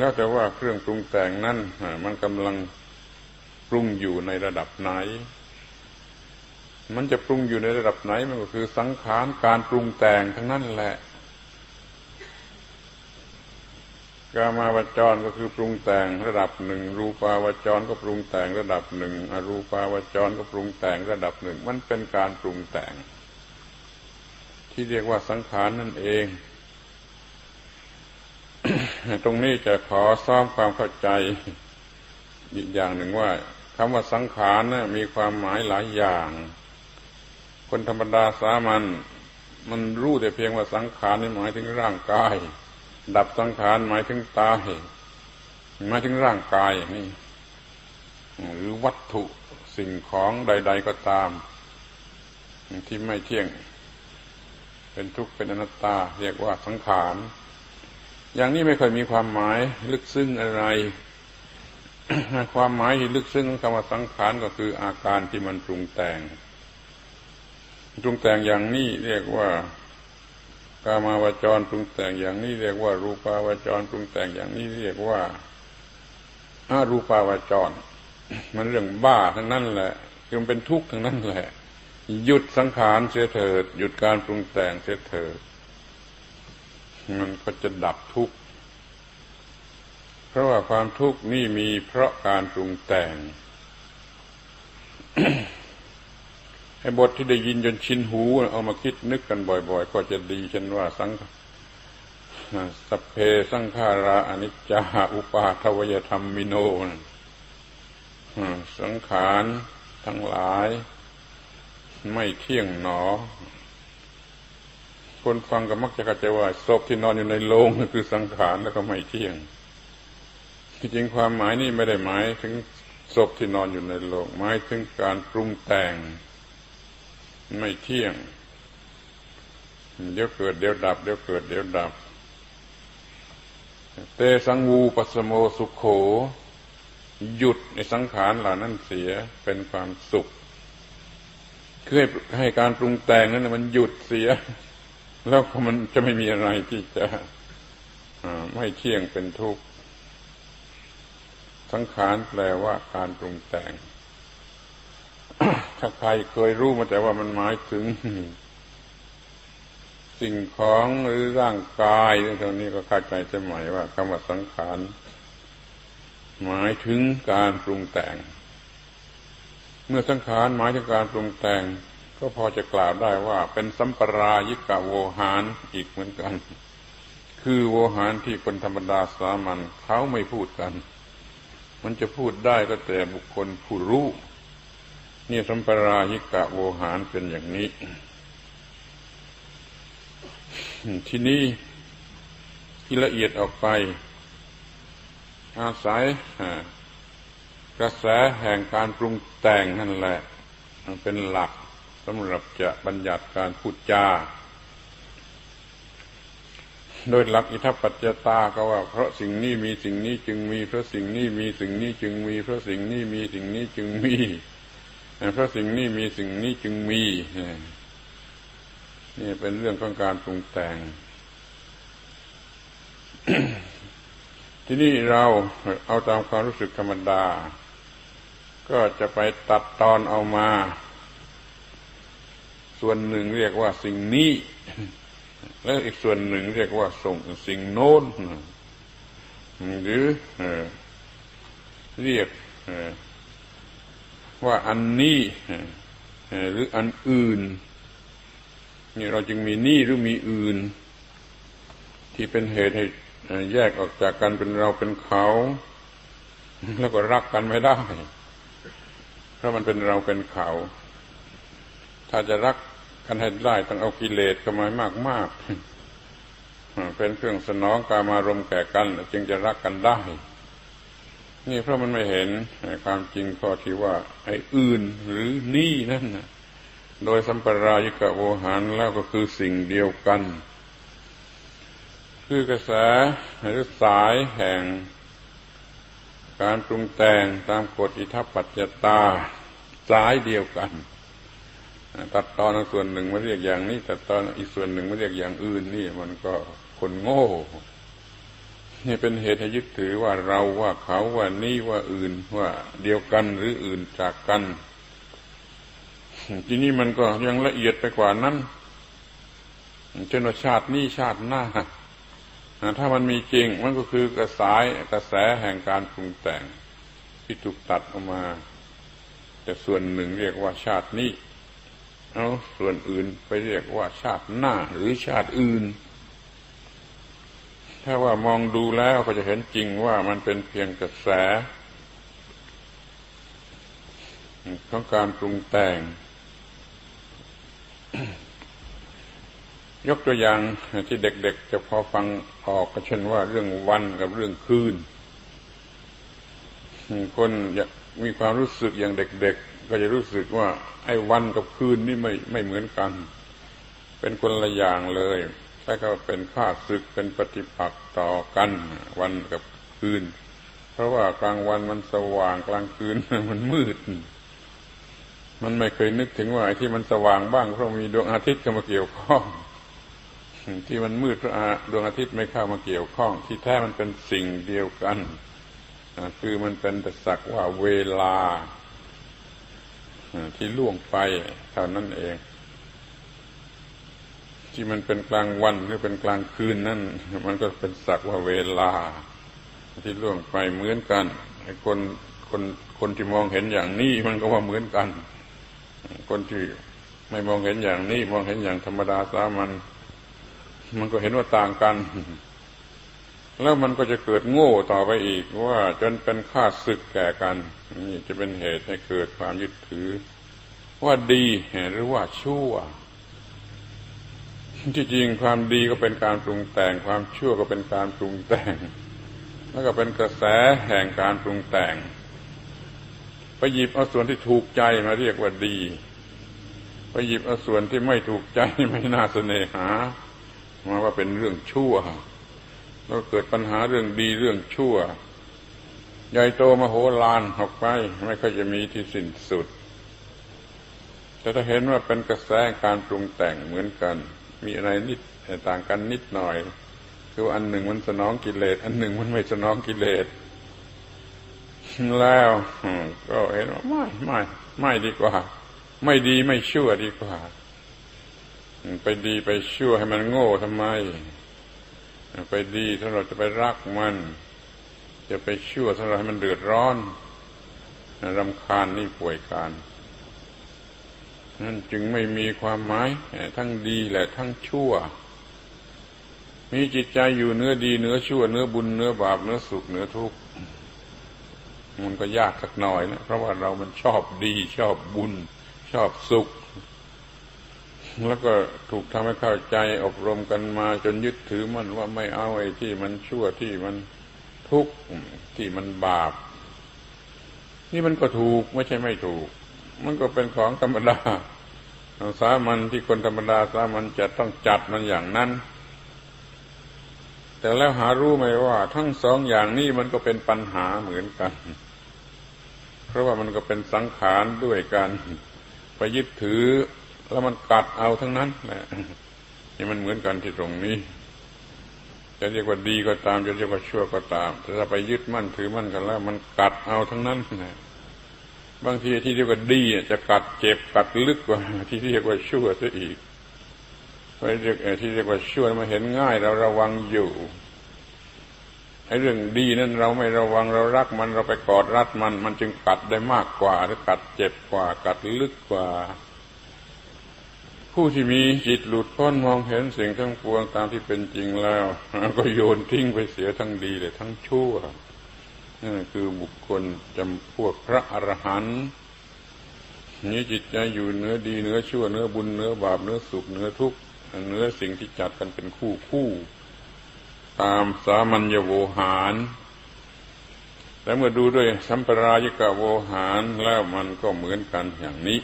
แล้วแต่ว่าเครื่องปรุงแต่งนั้นมันกำลังปรุงอยู่ในระดับไหน มันจะปรุงอยู่ในระดับไหนมันก็คือสังขารการปรุงแต่งทั้งนั้นแหละกามาวจรก็คือปรุงแต่งระดับหนึ่งรูปาวจรก็ปรุงแต่งระดับหนึ่งอรูปาวจรก็ปรุงแต่งระดับหนึ่ง มันเป็นการปรุงแต่ง ที่เรียกว่าสังขารนั่นเอง ตรงนี้จะขอซ้อมความเข้าใจ อีกอย่างหนึ่งว่าคำว่าสังขารนะมีความหมายหลายอย่าง คนธรรมดาสามัญมันรู้แต่เพียงว่าสังขารนี่หมายถึงร่างกาย ดับสังขารหมายถึงตาหมายถึงร่างกายนี้หรือวัตถุสิ่งของใด ๆก็ตาม ที่ไม่เที่ยง เป็นทุกข์เป็นอนัตตา เรียกว่าสังขาร อย่างนี้ไม่เคยมีความหมายลึกซึ้งอะไร ความหมายที่ลึกซึ้งของคำว่าสังขารก็คืออาการที่มันปรุงแต่ง ปรุงแต่งอย่างนี้เรียกว่ากามาวจรปรุงแต่งอย่างนี้เรียกว่า รูปาวจรปรุงแต่งอย่างนี้เรียกว่าอารูปาวจร มันเรื่องบ้าทั้งนั้นแหละคือมันเป็นทุกข์ทั้งนั้นแหละ หยุดสังขารเสียเถิด หยุดการปรุงแต่งเสียเถิด มันก็จะดับทุกข์ เพราะว่าความทุกข์นี่มีเพราะการปรุงแต่งไอ้บทที่ได้ยินจนชินหู เอามาคิดนึกกันบ่อย ๆ ก็จะดีฉันว่าสังสเพสังขาราอนิจจาอุปาทวยธรรมมิโนสังขารทั้งหลาย ไม่เที่ยงหนอ คนฟังก็มักจะเข้าใจว่าศพที่นอนอยู่ในโลงคือสังขารแล้วก็ไม่เที่ยงที่จริงความหมายนี่ไม่ได้หมายถึงศพที่นอนอยู่ในโลงหมายถึงการปรุงแต่ง ไม่เที่ยง เดี๋ยวเกิดเดี๋ยวดับ เดี๋ยวเกิดเดี๋ยวดับ เตสังวูปัสโมสุขโข หยุดในสังขารเหล่านั้นเสียเป็นความสุขคือให้ให้การปรุงแต่งนั้นมันหยุดเสีย แล้วมันจะไม่มีอะไรที่จะไม่เที่ยงเป็นทุกข์ สังขารแปลว่าการปรุงแต่ง ถ้าใครเคยรู้มาแต่ว่ามันหมายถึง สิ่งของหรือร่างกายตรงนี้ก็เข้าใจจะหมายว่าคำว่าสังขารหมายถึงการปรุงแต่ง เมื่อสังขารหมายถึงการปรุงแต่ง ก็พอจะกล่าวได้ว่าเป็นสัมปรายิกะโวหารอีกเหมือนกัน คือโวหารที่คนธรรมดาสามัญเขาไม่พูดกัน มันจะพูดได้ก็แต่บุคคลผู้รู้นี่สัมปรายิกะโวหารเป็นอย่างนี้ ที่นี่ที่ละเอียดออกไป อาศัยกระแสแห่งการปรุงแต่งนั่นแหละเป็นหลัก สำหรับจะบัญญัติการพูดจา โดยหลักอิทัปปัจจตาก็ว่า เพราะสิ่งนี้มีสิ่งนี้จึงมี เพราะสิ่งนี้มีสิ่งนี้จึงมี เพราะสิ่งนี้มีสิ่งนี้จึงมี เพราะสิ่งนี้มีสิ่งนี้จึงมีนี่เป็นเรื่องของการปรุงแต่ง ที่นี่เราเอาตามความรู้สึกธรรมดา ก็จะไปตัดตอนเอามา ส่วนหนึ่งเรียกว่าสิ่งนี้ แล้วอีกส่วนหนึ่งเรียกว่าส่งสิ่งโน้นหรือเรียกว่าอันนี้หรืออันอื่นนี่เราจึงมีนี่หรือมีอื่น ที่เป็นเหตุให้แยกออกจากกันเป็นเราเป็นเขา แล้วก็รักกันไม่ได้เพราะมันเป็นเราเป็นเขา ถ้าจะรัก กันให้ได้ต้องเอากิเลสเข้ามามากมากเป็นเครื่องสนองการมารมแก่กัน จึงจะรักกันได้ นี่เพราะมันไม่เห็นความจริงข้อที่ว่า ไอ้อื่นหรือนี่นั่นนะโดยสัมปรายิกะโวหารแล้วก็คือสิ่งเดียวกัน คือกระแสหรือสายแห่ง การปรุงแต่งตามกฎอิทัปปัจจตา สายเดียวกัน ตัดตอนส่วนหนึ่งมาเรียกอย่างนี้ตัดตอนอีกส่วนหนึ่งมาเรียกอย่างอื่นนี่มันก็คนโง่นี่เป็นเหตุให้ยึดถือว่าเราว่าเขาว่านี่ว่าอื่นว่าเดียวกันหรืออื่นจากกันทีนี้มันก็ยังละเอียดไปกว่านั้นเช่นว่าชาตินี้ชาติหน้าถ้ามันมีจริง มันก็คือกระสายกระแสแห่งการปรุงแต่งที่ถูกตัดออกมา แต่ส่วนหนึ่งเรียกว่าชาตินี้ เอาส่วนอื่นไปเรียกว่าชาติหน้าหรือชาติอื่น ถ้าว่ามองดูแล้วก็จะเห็นจริงว่ามันเป็นเพียงกระแสของการปรุงแต่ง ยกตัวอย่างที่เด็กๆ จะพอฟังออกก็เช่นว่าเรื่องวันกับเรื่องคืน คนมีความรู้สึกอย่างเด็กๆ ก็จะรู้สึกว่า ไอ้วันกับคืนนี่ไม่ไม่เหมือนกัน เป็นคนละอย่างเลยใช้คำเป็นข้าศึกเป็นปฏิปักษ์ต่อกัน วันกับคืน เพราะว่ากลางวันมันสว่างกลางคืนมันมืด มันไม่เคยนึกถึงว่าไอ้ที่มันสว่างบ้างเพราะมีดวงอาทิตย์เข้ามาเกี่ยวข้องที่มันมืดเพราะดวงอาทิตย์ไม่เข้ามาเกี่ยวข้อง ที่แท้มันเป็นสิ่งเดียวกันคือมันเป็นแต่สักว่าเวลา ที่ล่วงไปเท่านั้นเอง ที่มันเป็นกลางวันหรือเป็นกลางคืนนั่นมันก็เป็นสักว่าเวลา ที่ล่วงไปเหมือนกันไอ้คนคนคนที่มองเห็นอย่างนี้มันก็ว่าเหมือนกัน คนที่ไม่มองเห็นอย่างนี้ มองเห็นอย่างธรรมดาสามัญมันก็เห็นว่าต่างกัน แล้วมันก็จะเกิดโง่ต่อไปอีกว่าจนเป็นข้าศึกแก่กัน นี่จะเป็นเหตุให้เกิดความยึดถือ ว่าดีหรือว่าชั่ว ที่จริงความดีก็เป็นการปรุงแต่ง ความชั่วก็เป็นการปรุงแต่ง แล้วก็เป็นกระแสแห่งการปรุงแต่งไปหยิบเอาส่วนที่ถูกใจมาเรียกว่าดี ไปหยิบเอาส่วนที่ไม่ถูกใจไม่น่าเสน่หามาว่าเป็นเรื่องชั่ว แล้วเกิดปัญหาเรื่องดีเรื่องชั่ว ใหญ่โตมโหฬารออกไป ไม่ค่อยจะมีที่สิ้นสุด แต่ถ้าเห็นว่าเป็นกระแสการปรุงแต่งเหมือนกัน มีอะไรนิดต่างกันนิดหน่อย คืออันหนึ่งมันสนองกิเลส อันหนึ่งมันไม่สนองกิเลส แล้วก็เห็นว่าไม่ไม่ไม่ดีกว่า ไม่ดีไม่ชั่วดีกว่า ไปดีไปชั่วให้มันโง่ทำไม ไปดีถ้าเราจะไปรักมัน จะไปชั่วถ้าเราให้มันเดือดร้อนรำคาญนี่ป่วยการนั่นจึงไม่มีความหมายทั้งดีและทั้งชั่ว มีจิตใจอยู่เนื้อดีเนื้อชั่วเนื้อบุญเนื้อบาปเนื้อสุขเนื้อทุกข์มันก็ยากสักหน่อยนะเพราะว่าเรามันชอบดีชอบบุญ ชอบสุข แล้วก็ถูกทำให้เข้าใจอบรมกันมาจนยึดถือมันว่าไม่เอาไอ้ที่มันชั่วที่มันทุกข์ที่มันบาป นี่มันก็ถูกไม่ใช่ไม่ถูก มันก็เป็นของธรรมดาสามัญที่คนธรรมดาสามัญจะต้องจัดมันอย่างนั้น แต่แล้วหารู้ไหมว่า ทั้งสองอย่างนี้มันก็เป็นปัญหาเหมือนกัน เพราะว่ามันก็เป็นสังขารด้วยกันไปยึดถือ แล้วมันกัดเอาทั้งนั้นแหละนี่มันเหมือนกันที่ตรงนี้ จะเรียกว่าดีก็ตาม จะเรียกว่าชั่วก็ตามแต่ถ้าไปยึดมั่นถือมั่นกันแล้ว มันกัดเอาทั้งนั้นนะบางทีที่เรียกว่าดีจะกัดเจ็บกัดลึกกว่าที่เรียกว่าชั่วซะอีกไปเรียกที่เรียกว่าชั่วมาเห็นง่ายเราระวังอยู่ไอ้เรื่องดีนั้นเราไม่ระวังเรารักมันเราไปกอดรัดมัน มันจึงกัดได้มากกว่าหรือกัดเจ็บกว่า กัดลึกกว่า ผู้ที่มีจิตหลุดพ้นมองเห็นสิ่งทั้งปวงตามที่เป็นจริงแล้ว ก็โยนทิ้งไปเสียทั้งดีเลยทั้งชั่วนั่นคือบุคคลจำพวกพระอรหันต์นี้จิตใจอยู่เนื้อดีเนื้อชั่วเนื้อบุญเนื้อบาปเนื้อสุขเนื้อทุกข์เนื้อสิ่งที่จัดกันเป็นคู่คู่ ตามสามัญญโวหารแต่เมื่อดูด้วยสัมปรายกโวหารแล้วมันก็เหมือนกันอย่างนี้